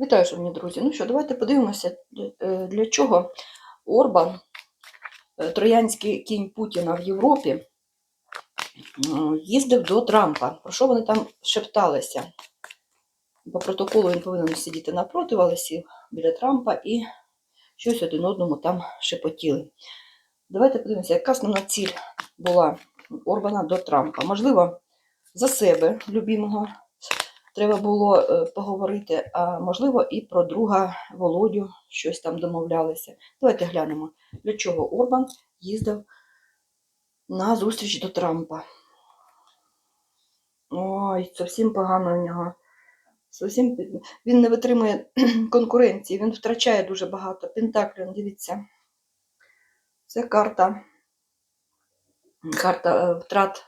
Вітаю, шановні друзі. Ну що, давайте подивимося, е, для чого Орбан, е, троянський кінь Путіна в Європі, їздив до Трампа. Про що вони там шепталися? По протоколу він повинен сидіти напроти, але сів біля Трампа і щось один одному там шепотіли. Давайте подивимося, яка основна ціль була Орбана до Трампа. Можливо, за себе любимого треба було е, поговорити, а можливо, і про друга Володю щось там домовлялися. Давайте глянемо, для чого Орбан їздив на зустріч до Трампа. Ой, зовсім погано у нього. Зовсім... Він не витримує конкуренції, він втрачає дуже багато. Пентаклін, дивіться. Це карта. Карта е, втрат.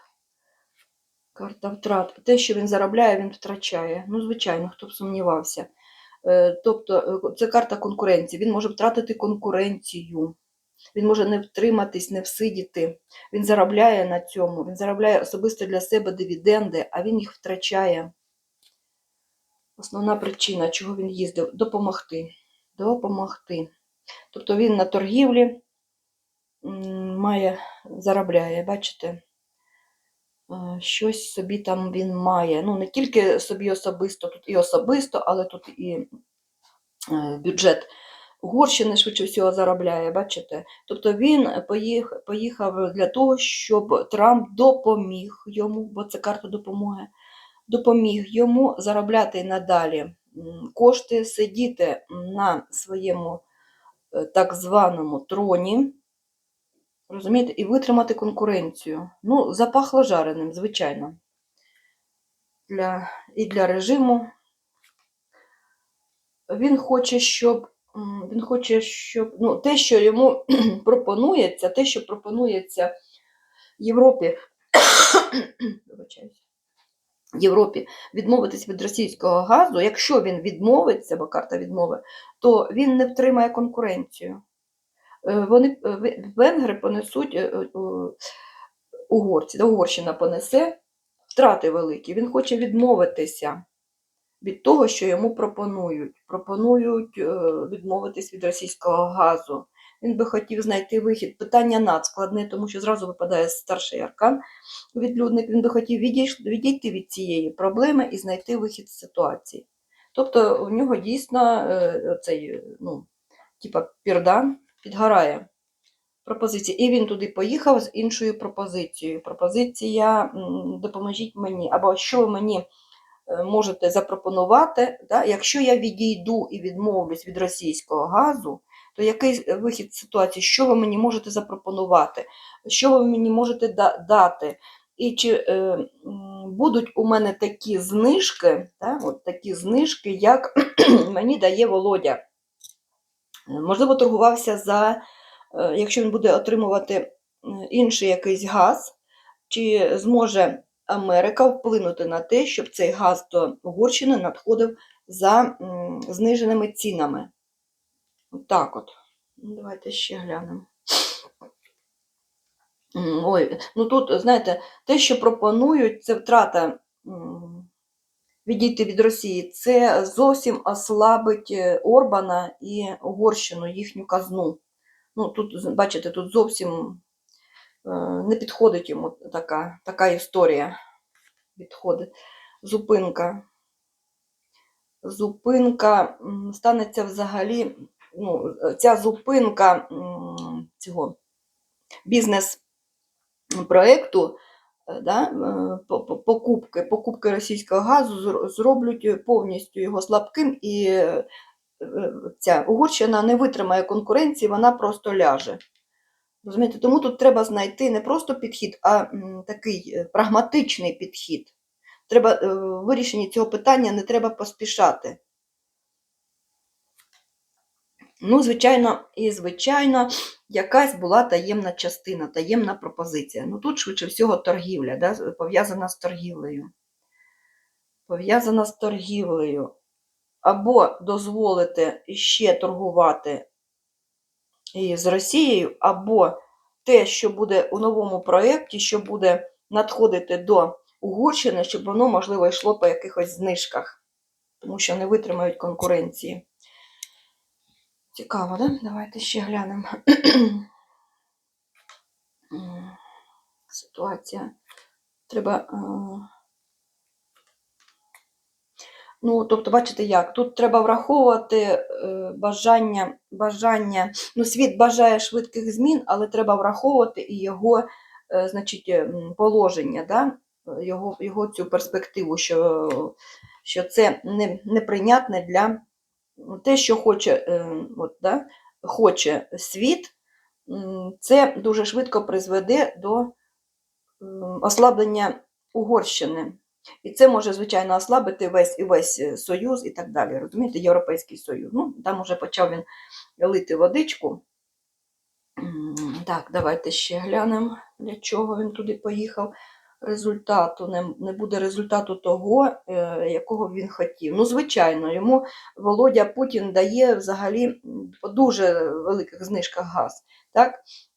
Карта втрат. Те, що він заробляє, він втрачає. Ну, звичайно, хто б сумнівався. Е, Тобто, е, це карта конкуренції. Він може втратити конкуренцію. Він може не втриматись, не всидіти. Він заробляє на цьому. Він заробляє особисто для себе дивіденди, а він їх втрачає. Основна причина, чого він їздив, допомогти. Допомогти. Тобто він на торгівлі має, заробляє, бачите? Е, Щось собі там він має. Ну, не тільки собі особисто, тут і особисто, але тут і е, бюджет Угорщини швидше всього заробляє, бачите? Тобто він поїхав для того, щоб Трамп допоміг йому, бо це карта допомоги, допоміг йому заробляти надалі кошти, сидіти на своєму е, так званому троні, розумієте, і витримати конкуренцію. Ну, запахло жареним, звичайно. Для, і для режиму. Він хоче, щоб він хоче, щоб ну, те, що йому пропонується, те, що пропонується Європі, Європі відмовитись від російського газу, якщо він відмовиться, бо карта відмови, то він не втримає конкуренцію. Е, Вони е, венгри понесуть е, угорці, Угорщина понесе втрати великі. Він хоче відмовитися від того, що йому пропонують. Пропонують відмовитись від російського газу. Він би хотів знайти вихід. Питання надскладне, тому що зразу випадає старший аркан відлюдник. Він би хотів відійти від цієї проблеми і знайти вихід з ситуації. Тобто у нього дійсно цей, ну, типа пірдан підгорає пропозиція. І він туди поїхав з іншою пропозицією. Пропозиція допоможіть мені, або що ви мені е, можете запропонувати, да? якщо я відійду і відмовлюсь від російського газу, то який вихід ситуації, що ви мені можете запропонувати, що ви мені можете да- дати? І чи е, будуть у мене такі знижки, да? от такі знижки, як мені дає Володя? Можливо, торгувався за, е, якщо він буде отримувати інший якийсь газ, чи зможе Америка вплинути на те, щоб цей газ до Угорщини надходив за зниженими цінами. Так от. Ну, Давайте ще глянемо. Ой, ну тут, знаєте, те, що пропонують, це втрата відійти від Росії, це зовсім ослабить е, Орбана і Угорщину, їхню казну. Ну, тут, бачите, тут зовсім е, не підходить йому така, така історія. Відходить. Зупинка. Зупинка станеться взагалі, ну, ця зупинка цього бізнес-проекту, е, да, е, по- по- покупки, покупки російського газу зроблять повністю його слабким, і е, е, ця Угорщина не витримає конкуренції, вона просто ляже. Розумієте? Тому тут треба знайти не просто підхід, а такий прагматичний підхід. Треба в вирішенні цього питання не треба поспішати. Ну, звичайно, і звичайно, якась була таємна частина, таємна пропозиція. Ну тут швидше всього торгівля, да, пов'язана з торгівлею. Пов'язана з торгівлею. Або дозволити ще торгувати із Росією, або те, що буде у новому проєкті, що буде надходити до Угорщини, щоб воно, можливо, йшло по якихось знижках. тому що не витримають конкуренції. Цікаво, да? Давайте ще глянемо. Ситуація. Треба. е, Ну, тобто, бачите, як? Тут треба враховувати е, бажання, бажання. Ну, світ бажає швидких змін, але треба враховувати і його, е, значить, положення, да? його, його цю перспективу, що, що це не, неприйнятне для те, що хоче, е, от, да? хоче світ, це дуже швидко призведе до ослаблення Угорщини. І це може, звичайно, ослабити весь весь е, Союз і так далі. Розумієте, Європейський Союз. Ну, там уже почав він лити водичку. Так, давайте ще глянемо, для чого він туди поїхав. Результату не, не буде результату того, е, якого він хотів. Ну, звичайно, йому Володя Путін дає взагалі по дуже великих знижках газ. Так?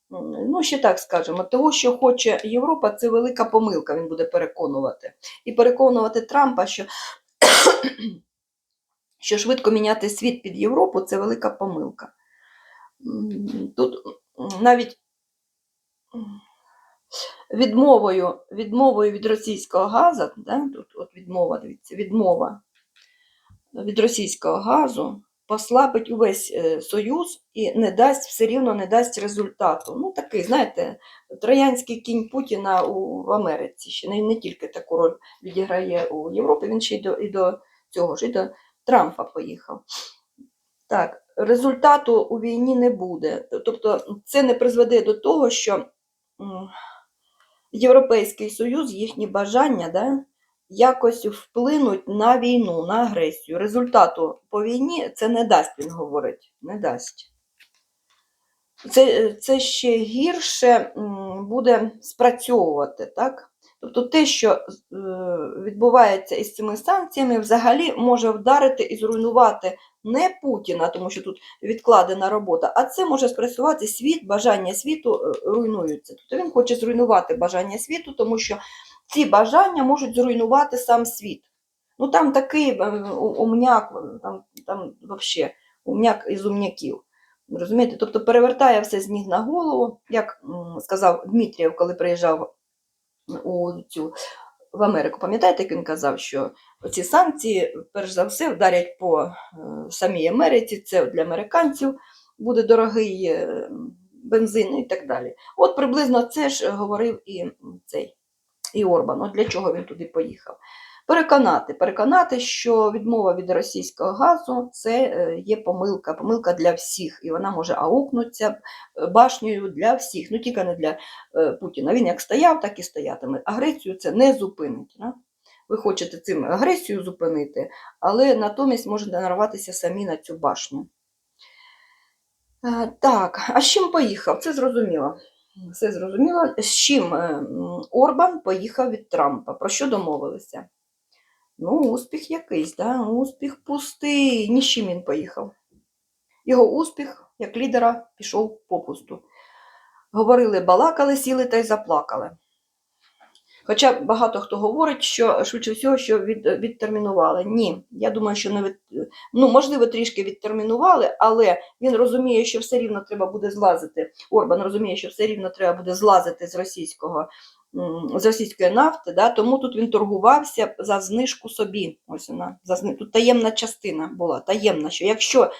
Ну, ще так скажемо, того, що хоче Європа, це велика помилка, він буде переконувати. І переконувати Трампа, що, що швидко міняти світ під Європу це велика помилка. Тут навіть відмовою, відмовою від російського газу, да, тут от відмова, дивіться, відмова від російського газу послабить увесь е, Союз і не дасть, все рівно не дасть результату. Ну, такий, знаєте, троянський кінь Путіна у в Америці. Ще не, не тільки таку роль відіграє у Європі, він ще й до, і до цього ж, і до Трампа поїхав. Так, результату у війні не буде. Тобто це не призведе до того, що Європейський Союз, їхні бажання, да, якось вплинуть на війну, на агресію. Результату по війні це не дасть, він говорить. Не дасть. Це, це ще гірше буде спрацьовувати, так? Тобто те, що е, відбувається із цими санкціями, взагалі може вдарити і зруйнувати не Путіна, тому що тут відкладена робота, а це може спрацювати світ, бажання світу е, руйнуються. Тобто він хоче зруйнувати бажання світу, тому що ці бажання можуть зруйнувати сам світ. Ну там такий е, умняк, там, там взагалі умняк із умняків. Розумієте? Тобто перевертає все з ніг на голову, як сказав Дмитрієв, коли приїжджав у цю в Америку. Пам'ятаєте, як він казав, що ці санкції, перш за все, вдарять по е, самій Америці, це для американців буде дорогий е, бензин і так далі. От приблизно це ж говорив і цей і Орбан. От для чого він туди поїхав? Переконати, переконати, що відмова від російського газу це е, є помилка, помилка для всіх, і вона може аукнутися е, башнею для всіх, ну тільки не для е, Путіна. Він як стояв, так і стоятиме. Агресію це не зупинить. Да? Ви хочете цим агресію зупинити, але натомість можете нарватися самі на цю башню. Так, а з чим поїхав? Це зрозуміло. Все зрозуміло. З чим е, Орбан поїхав від Трампа? Про що домовилися? Ну, успіх якийсь, да? успіх пустий. Ні з чим він поїхав. Його успіх як лідера пішов попусту. Говорили, балакали, сіли та й заплакали. Хоча багато хто говорить, що швидше всього, що від, відтермінували. Ні, я думаю, що не від, ну, можливо, трішки відтермінували, але він розуміє, що все рівно треба буде злазити. Орбан розуміє, що все рівно треба буде злазити з російського з російської нафти, да, тому тут він торгувався за знижку собі. Ось вона за зни- тут таємна частина була, таємна, що якщо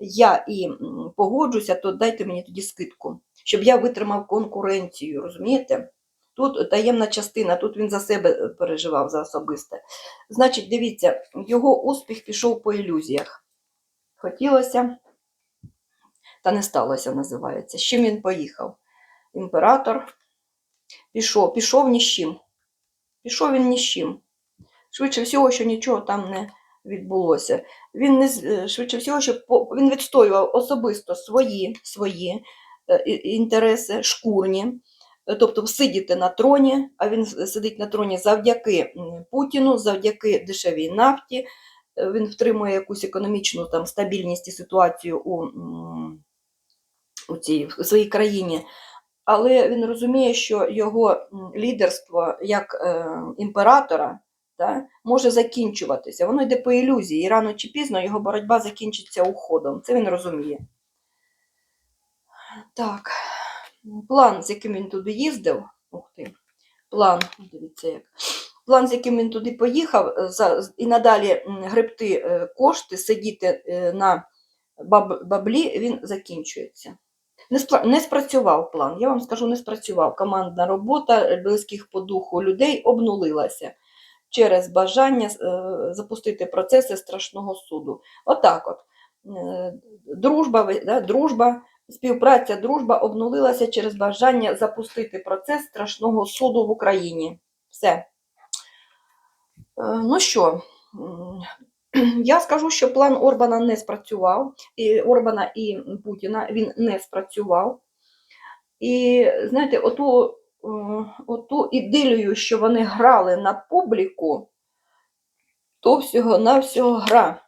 я і погоджуся, то дайте мені тоді скидку, щоб я витримав конкуренцію, розумієте? Тут таємна частина, тут він за себе е, переживав за особисте. Значить, дивіться, його успіх пішов по ілюзіях. Хотілося, та не сталося, називається. З чим він поїхав? Імператор пішов, пішов ні з чим. Пішов він ні з чим. Швидше всього, що нічого там не відбулося. Він не е, швидше всього, що він відстоював особисто свої, свої е, інтереси, шкурні. Е, Тобто сидіти на троні, а він сидить на троні завдяки Путіну, завдяки дешевій нафті. Він втримує якусь економічну там, стабільність і ситуацію у, у цій в своїй країні. Але він розуміє, що його лідерство як е, імператора та, може закінчуватися. Воно йде по ілюзії, і рано чи пізно його боротьба закінчиться уходом. Це він розуміє. Так, план, з яким він туди їздив. Ух ти, план, дивіться як. План, з яким він туди поїхав, е, і надалі гребти е, кошти, сидіти на баб, баблі, він закінчується. Не, спрацював план. Я вам скажу, не спрацював. Командна робота е, близьких по духу людей обнулилася через бажання е, запустити процеси страшного суду. Отак от. Е, Дружба, да, дружба, співпраця, дружба обнулилася через бажання запустити процес страшного суду в Україні. Все. Ну що, я скажу, що план Орбана не спрацював, і Орбана і Путіна він не спрацював. І знаєте, оту, е, оту ідилію, що вони грали на публіку, то всього-навсього гра.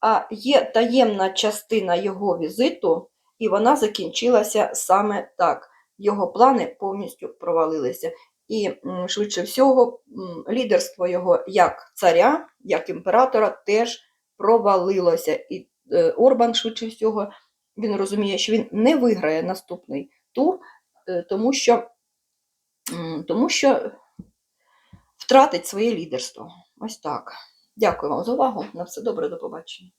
А є таємна частина його візиту, і вона закінчилася саме так. Його плани повністю провалилися. І швидше всього, лідерство його як царя, як імператора теж провалилося. І е, Орбан, швидше всього, він розуміє, що він не виграє наступний тур, е, тому що, тому що втратить своє лідерство. Ось так. Дякую вам за увагу. На все добре, до побачення.